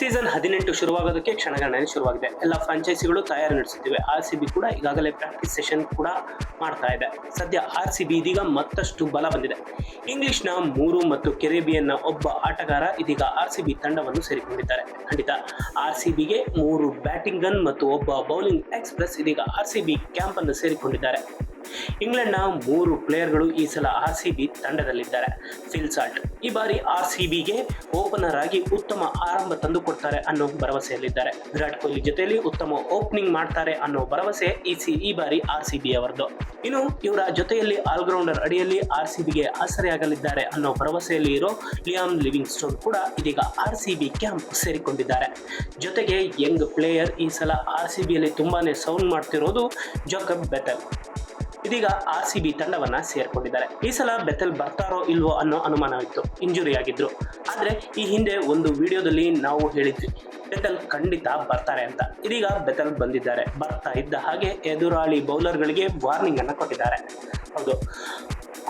Season ಹದಿನೆಂಟು ಶುರುವಾಗೋದಕ್ಕೆ ಕ್ಷಣಗಣನೆ ಶುರುವಾಗಿದೆ. ಎಲ್ಲ ಫ್ರಾಂಚೈಸಿಗಳು ತಯಾರಿ ನಡೆಸುತ್ತಿವೆ ಆರ್ ಸಿ ಬಿ ಕೂಡ ಈಗಾಗಲೇ ಪ್ರಾಕ್ಟೀಸ್ ಸೆಷನ್ ಕೂಡ ಮಾಡ್ತಾ ಇದೆ. ಸದ್ಯ ಆರ್ ಸಿ ಬಿ ಇದೀಗ ಮತ್ತಷ್ಟು ಬಲ ಬಂದಿದೆ. ಇಂಗ್ಲಿಷ್ನ ಮೂರು ಮತ್ತು ಕೆರೆಬಿಯನ್ನ ಒಬ್ಬ ಆಟಗಾರ ಇದೀಗ ಆರ್ ಸಿ ಬಿ ತಂಡವನ್ನು ಸೇರಿಕೊಂಡಿದ್ದಾರೆ. ಖಂಡಿತ ಆರ್ ಸಿ ಬಿಗೆ ಮೂರು ಬ್ಯಾಟಿಂಗ್ ಗನ್ ಮತ್ತು ಒಬ್ಬ ಬೌಲಿಂಗ್ ಎಕ್ಸ್ಪ್ರೆಸ್ ಇದೀಗ ಆರ್ ಸಿ ಬಿ ಕ್ಯಾಂಪ್ ಅನ್ನು ಸೇರಿಕೊಂಡಿದ್ದಾರೆ. ಇಂಗ್ಲೆಂಡ್ನ ಮೂರು ಪ್ಲೇಯರ್ಗಳು ಈ ಸಲ ಆರ್ ಸಿ ಬಿ ತಂಡದಲ್ಲಿದ್ದಾರೆ. ಫಿಲ್ಸಾಲ್ಟ್ ಈ ಬಾರಿ ಆರ್ ಸಿ ಬಿಗೆ ಓಪನರ್ ಆಗಿ ಉತ್ತಮ ಆರಂಭ ತಂದುಕೊಡ್ತಾರೆ ಅನ್ನೋ ಭರವಸೆಯಲ್ಲಿದ್ದಾರೆ. ವಿರಾಟ್ ಕೊಹ್ಲಿ ಜೊತೆಯಲ್ಲಿ ಉತ್ತಮ ಓಪನಿಂಗ್ ಮಾಡ್ತಾರೆ ಅನ್ನೋ ಭರವಸೆ ಈ ಸಿ ಈ ಬಾರಿ ಆರ್ ಸಿ ಬಿ ಅವರದ್ದು. ಇನ್ನು ಇವರ ಜೊತೆಯಲ್ಲಿ ಆಲ್ರೌಂಡರ್ ಅಡಿಯಲ್ಲಿ ಆರ್ ಸಿ ಬಿಗೆ ಆಸರೆಯಾಗಲಿದ್ದಾರೆ ಅನ್ನೋ ಭರವಸೆಯಲ್ಲಿ ಇರೋ ಲಿಯಾಮ್ ಲಿವಿಂಗ್ ಸ್ಟೋನ್ ಕೂಡ ಇದೀಗ ಆರ್ ಸಿ ಬಿ ಕ್ಯಾಂಪ್ ಸೇರಿಕೊಂಡಿದ್ದಾರೆ. ಜೊತೆಗೆ ಯಂಗ್ ಪ್ಲೇಯರ್ ಈ ಸಲ ಆರ್ ಸಿ ಬಿಯಲ್ಲಿ ತುಂಬಾನೇ ಸೌಂಡ್ ಮಾಡ್ತಿರೋದು ಜೋಕಬ್ ಬೆಟಲ್. ಇದೀಗ ಆರ್ ಸಿ ಬಿ ತಂಡವನ್ನ ಸೇರ್ಕೊಂಡಿದ್ದಾರೆ. ಈ ಸಲ ಬೆಥಲ್ ಬರ್ತಾರೋ ಇಲ್ವೋ ಅನ್ನೋ ಅನುಮಾನವಿತ್ತು. ಇಂಜುರಿ ಆಗಿದ್ರು ಆದ್ರೆ ಈ ಹಿಂದೆ ಒಂದು ವಿಡಿಯೋದಲ್ಲಿ ನಾವು ಹೇಳಿದ್ವಿ ಬೆತಲ್ ಖಂಡಿತ ಬರ್ತಾರೆ ಅಂತ. ಇದೀಗ ಬೆತಲ್ ಬಂದಿದ್ದಾರೆ. ಬರ್ತಾ ಇದ್ದ ಹಾಗೆ ಎದುರಾಳಿ ಬೌಲರ್ಗಳಿಗೆ ವಾರ್ನಿಂಗ್ ಅನ್ನ ಕೊಟ್ಟಿದ್ದಾರೆ. ಹೌದು.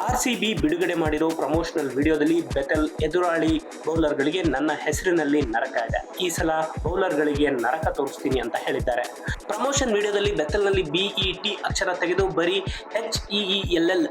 ಆರ್ ಸಿ ಬಿ ಬಿಡುಗಡೆ ಮಾಡಿರೋ ಪ್ರಮೋಷನಲ್ ವಿಡಿಯೋದಲ್ಲಿ ಬೆತಲ್ ಎದುರಾಳಿ ಬೌಲರ್ಗಳಿಗೆ ನನ್ನ ಹೆಸರಿನಲ್ಲಿ ನರಕ ಇದೆ. ಈ ಸಲ ಬೌಲರ್ಗಳಿಗೆ ನರಕ ತೋರಿಸ್ತೀನಿ ಅಂತ ಹೇಳಿದ್ದಾರೆ. ಪ್ರಮೋಷನ್ ವಿಡಿಯೋದಲ್ಲಿ ಬೆತಲ್ನಲ್ಲಿ ಬಿಇ ಟಿ ಅಕ್ಷರ ತೆಗೆದು ಬರೀ ಎಚ್ ಇಇ ಎಲ್ ಎಲ್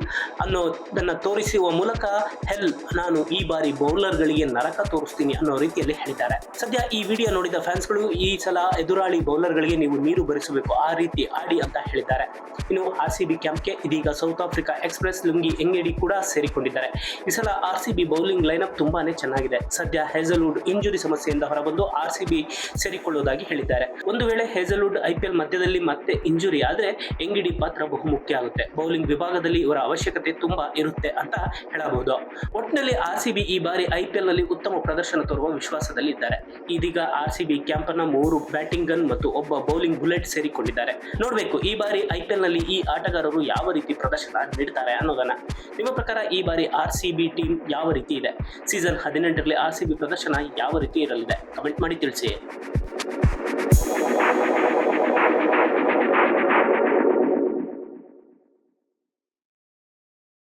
ಅನ್ನೋದನ್ನ ತೋರಿಸುವ ಮೂಲಕ ಹೆಲ್ ನಾನು ಈ ಬಾರಿ ಬೌಲರ್ಗಳಿಗೆ ನರಕ ತೋರಿಸ್ತೀನಿ ಅನ್ನೋ ರೀತಿಯಲ್ಲಿ ಹೇಳಿದ್ದಾರೆ. ಸದ್ಯ ಈ ವಿಡಿಯೋ ನೋಡಿದ ಫ್ಯಾನ್ಸ್ಗಳು ಈ ಸಲ ಎದುರಾಳಿ ಬೌಲರ್ಗಳಿಗೆ ನೀವು ನೀರು ಬರಿಸಬೇಕು, ಆ ರೀತಿ ಆಡಿ ಅಂತ ಹೇಳಿದ್ದಾರೆ. ಇನ್ನು ಆರ್ ಸಿ ಬಿ ಕ್ಯಾಂಪ್ಗೆ ಇದೀಗ South Africa express Lungi Ngidi ಕೂಡ ಸೇರಿಕೊಂಡಿದ್ದಾರೆ. ಈ ಸಲ R C B bowling lineup ತುಂಬಾನೇ ಚೆನ್ನಾಗಿದೆ. ಸದ್ಯ ಹೇಸಲ್ವುಡ್ ಇಂಜುರಿ ಸಮಸ್ಯೆಯಿಂದ ಹೊರಬಂದು ಆರ್ ಸಿ ಬಿ ಸೇರಿಕೊಳ್ಳುವುದಾಗಿ ಹೇಳಿದ್ದಾರೆ. ಒಂದು ವೇಳೆ ಹೇಸಲ್ವುಡ್ ಐ ಪಿ ಎಲ್ ಮಧ್ಯದಲ್ಲಿ ಮತ್ತೆ ಇಂಜುರಿ ಆದ್ರೆ ಎಂಗಿಡಿ ಪಾತ್ರ ಬಹುಮುಖ್ಯ ಆಗುತ್ತೆ. ಬೌಲಿಂಗ್ ವಿಭಾಗದಲ್ಲಿ ಇವರ ಅವಶ್ಯಕತೆ ತುಂಬಾ ಇರುತ್ತೆ ಅಂತ ಹೇಳಬಹುದು. ಒಟ್ಟಿನಲ್ಲಿ ಆರ್ ಸಿ ಬಿ ಈ ಬಾರಿ ಐ ಪಿ ಎಲ್ನಲ್ಲಿ ಉತ್ತಮ ಪ್ರದರ್ಶನ ತೋರುವ ವಿಶ್ವಾಸದಲ್ಲಿದ್ದಾರೆ ಇದೀಗ ಆರ್ ಸಿ ಬಿ ಕ್ಯಾಂಪ್ ಅನ್ನ ಮೂರು ಬ್ಯಾಟಿಂಗ್ ಗನ್ ಮತ್ತು ಒಬ್ಬ ಬೌಲಿಂಗ್ ಬುಲೆಟ್ ಸೇರಿಕೊಂಡಿದ್ದಾರೆ. ನೋಡಬೇಕು, ಈ ಬಾರಿ ಐ ಪಿ ಎಲ್ನಲ್ಲಿ ಈ ಆಟಗಾರರು ಯಾವ ರೀತಿ ಪ್ರದರ್ಶನ ನೀಡ್ತಾರೆ ಅನ್ನೋದನ್ನ. ನಿಮ್ಮ ಪ್ರಕಾರ ಈ ಬಾರಿ ಆರ್ ಸಿ ಟೀಮ್ ಯಾವ ರೀತಿ ಇದೆ? ಸೀಸನ್ ಹದಿನೆಂಟರಲ್ಲಿ ಆರ್ ಸಿ ಪ್ರದರ್ಶನ ಯಾವ ರೀತಿ ಇರಲಿದೆ? ಕಮೆಂಟ್ ಮಾಡಿ ತಿಳಿಸಿ.